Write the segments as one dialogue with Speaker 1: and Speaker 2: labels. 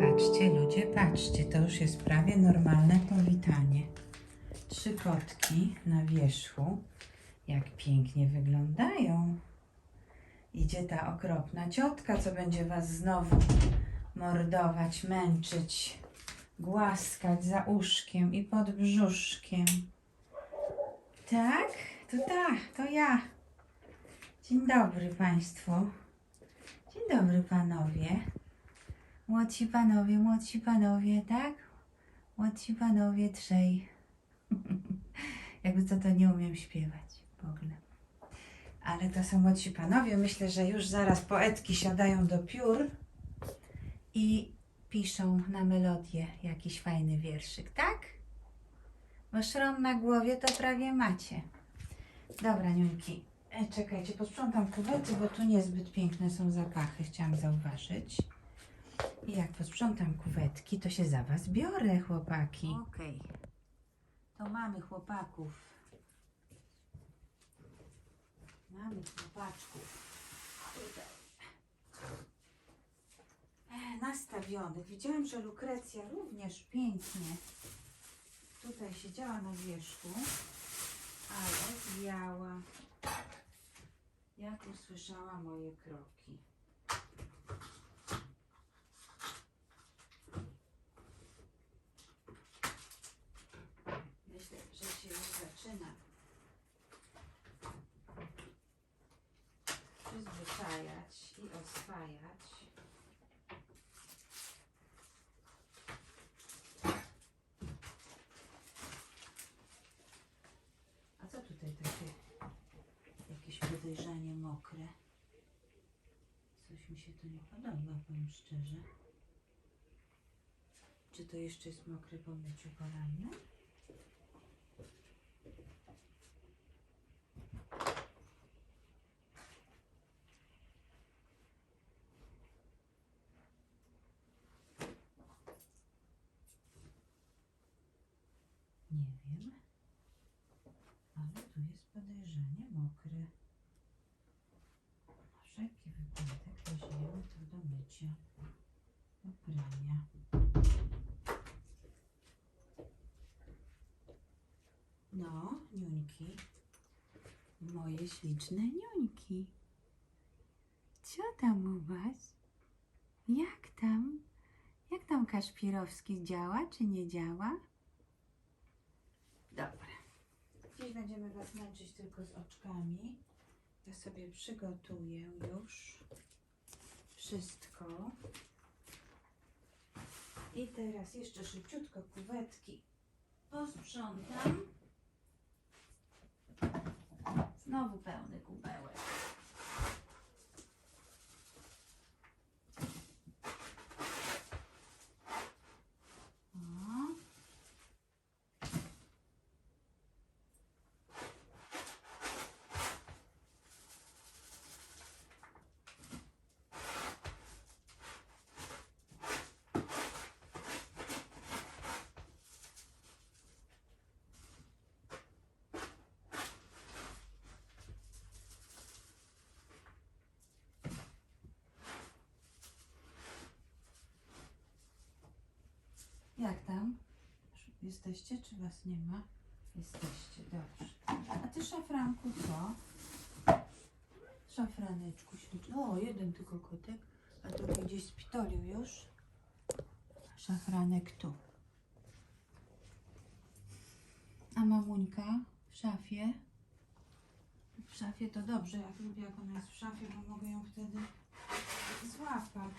Speaker 1: Patrzcie ludzie, patrzcie, to już jest prawie normalne powitanie. Trzy kotki na wierzchu. Jak pięknie wyglądają. Idzie ta okropna ciotka, co będzie was znowu mordować, męczyć, głaskać za uszkiem i pod brzuszkiem. Tak? To tak, to ja. Dzień dobry Państwu. Dzień dobry Panowie. Młodsi panowie, młodsi panowie, tak? Młodsi panowie trzej. Jakby co to nie umiem śpiewać w ogóle. Ale to są młodsi panowie. Myślę, że już zaraz poetki siadają do piór i piszą na melodię jakiś fajny wierszyk, tak? Bo szron na głowie to prawie macie. Dobra, niuńki. E, czekajcie, posprzątam kuwety, bo tu niezbyt piękne są zapachy, chciałam zauważyć. I jak posprzątam kuwetki, to się za was biorę, chłopaki. Okej. To mamy chłopaków. Mamy chłopaczków. E, nastawionych. Widziałam, że Lukrecja również pięknie tutaj siedziała na wierzchu, ale zwiała, jak usłyszała moje kroki. Myślę, że się już zaczyna przyzwyczajać i oswajać. A co tutaj takie jakieś podejrzanie mokre? Coś mi się to nie podoba, powiem szczerze. Czy to jeszcze jest mokre po myciu porannym? Nie wiem. Ale tu jest podejrzanie mokre. Wypadek weźmiemy to do mycia, do prania. No, niuńki. Moje śliczne niuńki. Co tam u was? Jak tam? Jak tam Kaszpirowski działa, czy nie działa? Dobra. Dziś będziemy Was męczyć tylko z oczkami. Ja sobie przygotuję już wszystko. I teraz jeszcze szybciutko kuwetki posprzątam. Znowu pełny kubełek. O. Jak tam? Jesteście, czy was nie ma? Jesteście, dobrze. A ty, szafranku, co? Szafraneczku śliczny. O, jeden tylko kotek, a drugi gdzieś spitolił już. Szafranek tu. A mamuńka w szafie? W szafie to dobrze, jak lubię, jak ona jest w szafie, bo mogę ją wtedy złapać.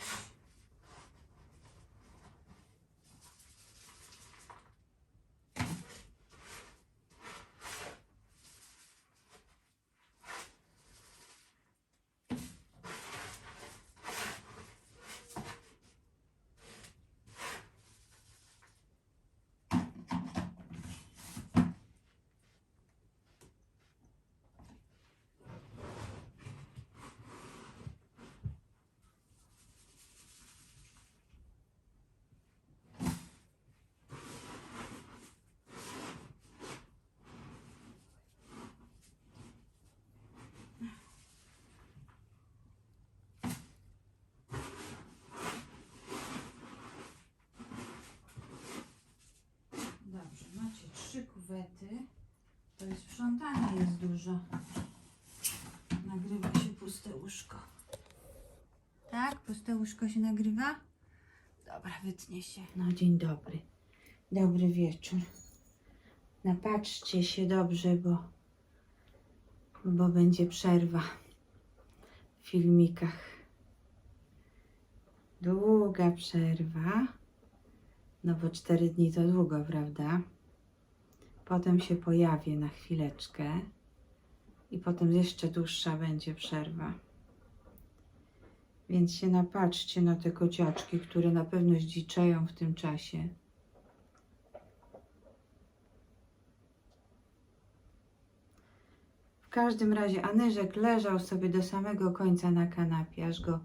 Speaker 1: Dużo. Nagrywa się puste łóżko. Tak? Puste łóżko się nagrywa? Dobra, wytnie się. No, dzień dobry. Dobry wieczór. Napatrzcie się dobrze, bo, bo będzie przerwa w filmikach. Długa przerwa. No bo cztery dni to długo, prawda? Potem się pojawię na chwileczkę i potem jeszcze dłuższa będzie przerwa. Więc się napatrzcie na te kociaczki, które na pewno zdziczeją w tym czasie. W każdym razie Anyżek leżał sobie do samego końca na kanapie, aż go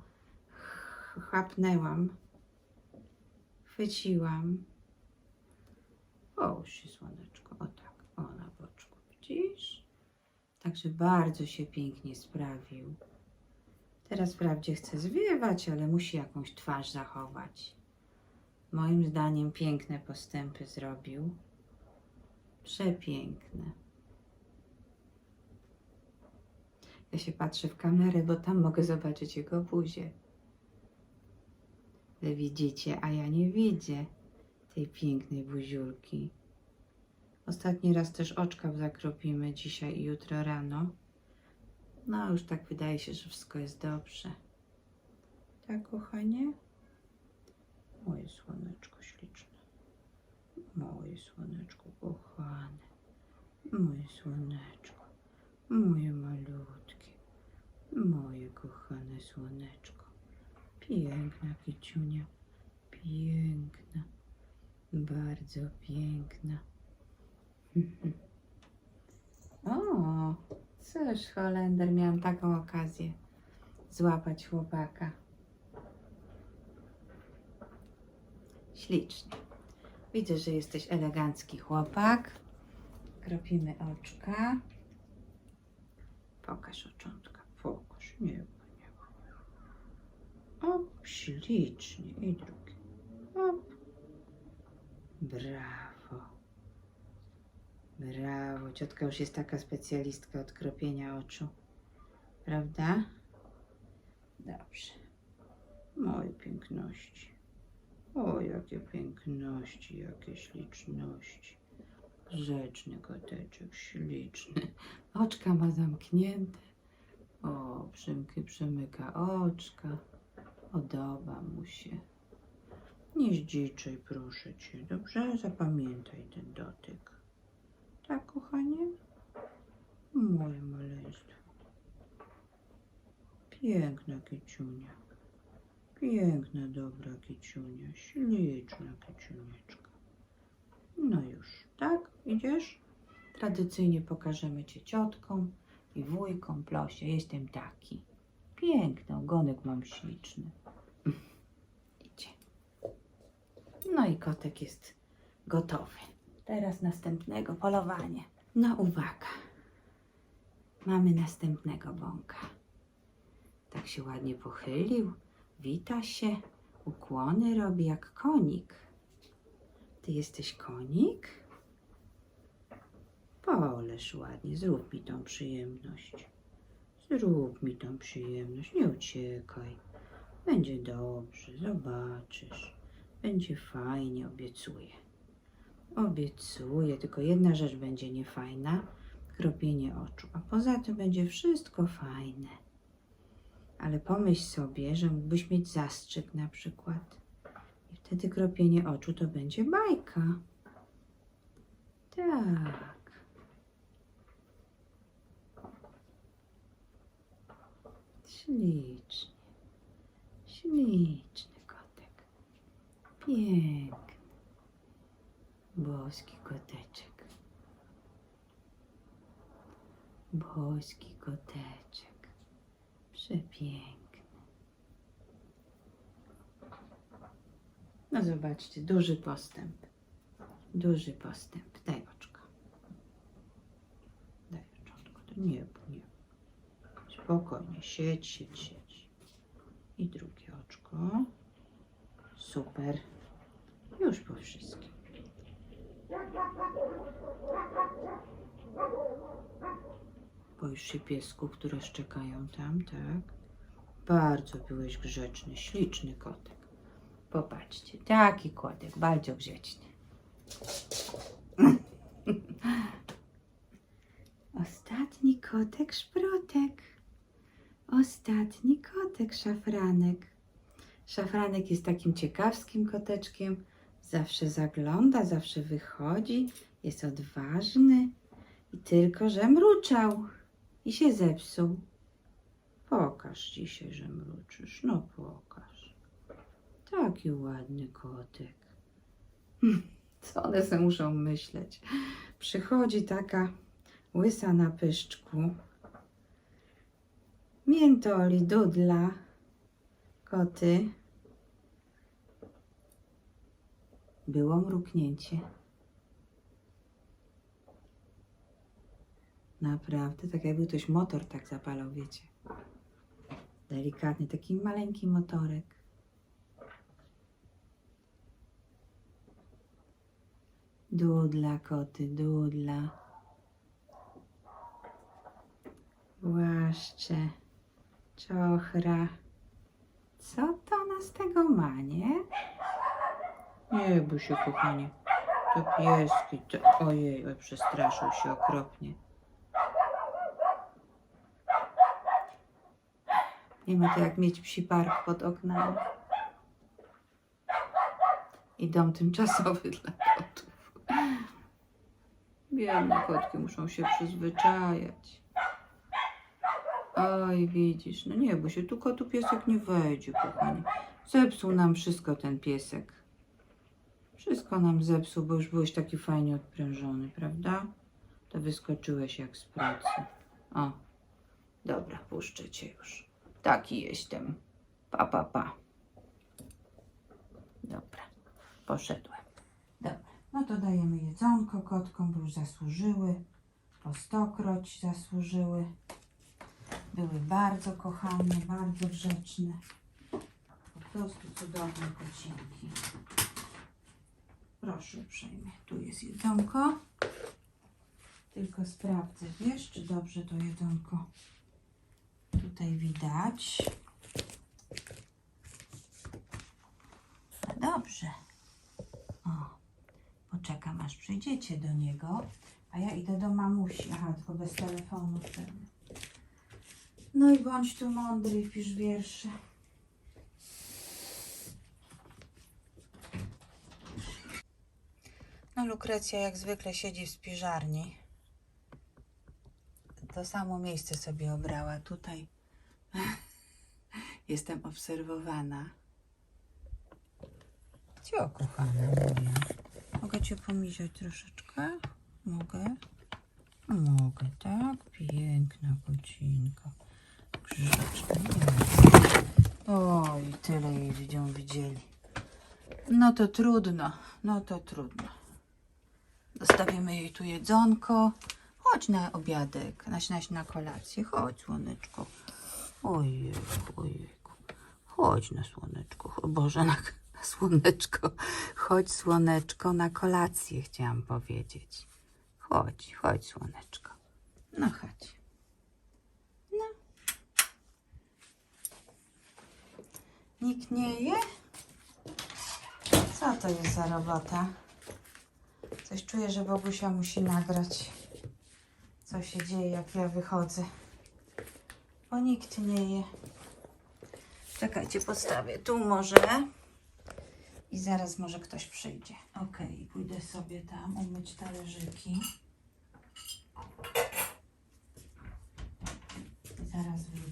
Speaker 1: ch- chapnęłam. Chwyciłam. Połóż się, słoneczko. O tak, o na boczku. Widzisz? Także bardzo się pięknie sprawił. Teraz wprawdzie chce zwiewać, ale musi jakąś twarz zachować. Moim zdaniem piękne postępy zrobił. Przepiękne. Ja się patrzę w kamerę, bo tam mogę zobaczyć jego buzię. Wy widzicie, a ja nie widzę tej pięknej buziulki. Ostatni raz też oczka zakropimy dzisiaj i jutro rano. No, już tak wydaje się, że wszystko jest dobrze. Tak, kochanie? Moje słoneczko śliczne. Moje słoneczko kochane. Moje słoneczko. Moje malutkie. Moje kochane słoneczko. Piękna kiciunia. Piękna. Bardzo piękna. O, cóż, Holender, miałam taką okazję złapać chłopaka. Ślicznie. Widzę, że jesteś elegancki chłopak. Kropimy oczka. Pokaż oczątka, pokaż. Nie, nie. O, ślicznie. I drugi. Op. Brawo. Brawo. Ciotka już jest taka specjalistka od kropienia oczu. Prawda? Dobrze. Moje piękności. O, jakie piękności, jakie śliczności. Grzeczny koteczek, śliczny. Oczka ma zamknięte. O, przymki przymyka oczka. Podoba mu się. Nie zdziczaj, proszę cię. Dobrze? Zapamiętaj ten dotyk. Tak, kochanie? Moje maleństwo. Piękna kiciunia. Piękna, dobra kiciunia. Śliczna kiciunieczka. No już, tak? Idziesz? Tradycyjnie pokażemy cię ciotkom i wujkom, plosie. Jestem taki. Piękny, ogonek mam śliczny. Idzie. No i kotek jest gotowy. Teraz następnego polowania. No uwaga. Mamy następnego bąka. Tak się ładnie pochylił, wita się, ukłony robi jak konik. Ty jesteś konik? Poleż ładnie, zrób mi tą przyjemność. Zrób mi tą przyjemność, nie uciekaj. Będzie dobrze, zobaczysz. Będzie fajnie, obiecuję. Obiecuję, tylko jedna rzecz będzie niefajna. Kropienie oczu, a poza tym będzie wszystko fajne. Ale pomyśl sobie, że mógłbyś mieć zastrzyk na przykład. I wtedy kropienie oczu to będzie bajka. Tak. Ślicznie. Śliczny kotek. Piękny. Boski koteczek. Boski koteczek. Przepiękny. No zobaczcie, duży postęp. Duży postęp. Daj oczko. Daj oczko. Nie, nie. Spokojnie, siedź, siedź, siedź. I drugie oczko. Super. Już po wszystkim. Boisz się piesków, które szczekają tam, tak? Bardzo byłeś grzeczny, śliczny kotek. Popatrzcie, taki kotek, bardzo grzeczny. Ostatni kotek szprotek. Ostatni kotek szafranek. Szafranek jest takim ciekawskim koteczkiem. Zawsze zagląda, zawsze wychodzi, jest odważny. I tylko, że mruczał i się zepsuł. Pokaż dzisiaj, że mruczysz. No pokaż. Taki ładny kotek. Hm, Co one se muszą myśleć? Przychodzi taka łysa na pyszczku. Miętoli, dudla, koty. Było mruknięcie. Naprawdę, tak jakby ktoś motor tak zapalał, wiecie. Delikatny, taki maleńki motorek. Dudla, koty, dudla. Głaszcze, czochra. Co to ona z tego ma, nie? Nie bój się, kochanie. To pieski. To... Ojej, oj, przestraszył się okropnie. Nie ma to jak mieć psi park pod oknami. I dom tymczasowy dla kotów. Biedne kotki muszą się przyzwyczajać. Oj, widzisz, no nie, bo się tu kotu piesek nie wejdzie, kochanie. Zepsuł nam wszystko ten piesek. Wszystko nam zepsuł, bo już byłeś taki fajnie odprężony, prawda? To wyskoczyłeś jak z pracy. O, dobra, puszczę cię już. Taki jestem. Pa, pa, pa. Dobra, poszedłem. Dobra, no to dajemy jedzonko kotkom, bo już zasłużyły. Po stokroć zasłużyły. Były bardzo kochane, bardzo grzeczne. Po prostu cudowne kocinki. Proszę uprzejmie, tu jest jedzonko. Tylko sprawdzę, wiesz, czy dobrze to jedzonko tutaj widać. No dobrze. O, poczekam aż przyjdziecie do niego, a ja idę do mamusi. Aha, tylko bez telefonu. No i bądź tu mądry pisz wiersze. Lukrecja jak zwykle siedzi w spiżarni. To samo miejsce sobie obrała. Tutaj jestem obserwowana. Cio, kochana. Mogę cię pomiziać troszeczkę? Mogę? Mogę, tak? Piękna kocinka. Grzeczna. Oj, tyle jej widzią widzieli. No to trudno, no to trudno. Zostawimy jej tu jedzonko. Chodź na obiadek, na, na, na kolację. Chodź, słoneczko. Ojejku, ojejku. Chodź na słoneczko. O Boże, na, na słoneczko. Chodź, słoneczko, na kolację chciałam powiedzieć. Chodź, chodź, słoneczko. No chodź. No. Nikt nie je? Co to jest za robota? Coś czuję, że Bogusia musi nagrać, co się dzieje, jak ja wychodzę. Bo nikt nie je. Czekajcie, postawię tu może. I zaraz może ktoś przyjdzie. Ok, pójdę sobie tam umyć talerzyki. I zaraz wrócę.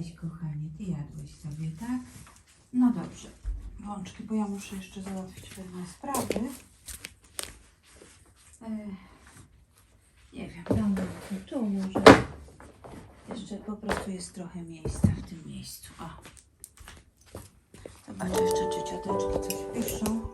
Speaker 1: Cześć, kochanie. Ty jadłeś sobie, tak? No dobrze. Włączki, bo ja muszę jeszcze załatwić pewne sprawy. E, nie wiem, dam go tu może. Jeszcze po prostu jest trochę miejsca w tym miejscu. O. Zobacz jeszcze, czy cioteczki coś piszą.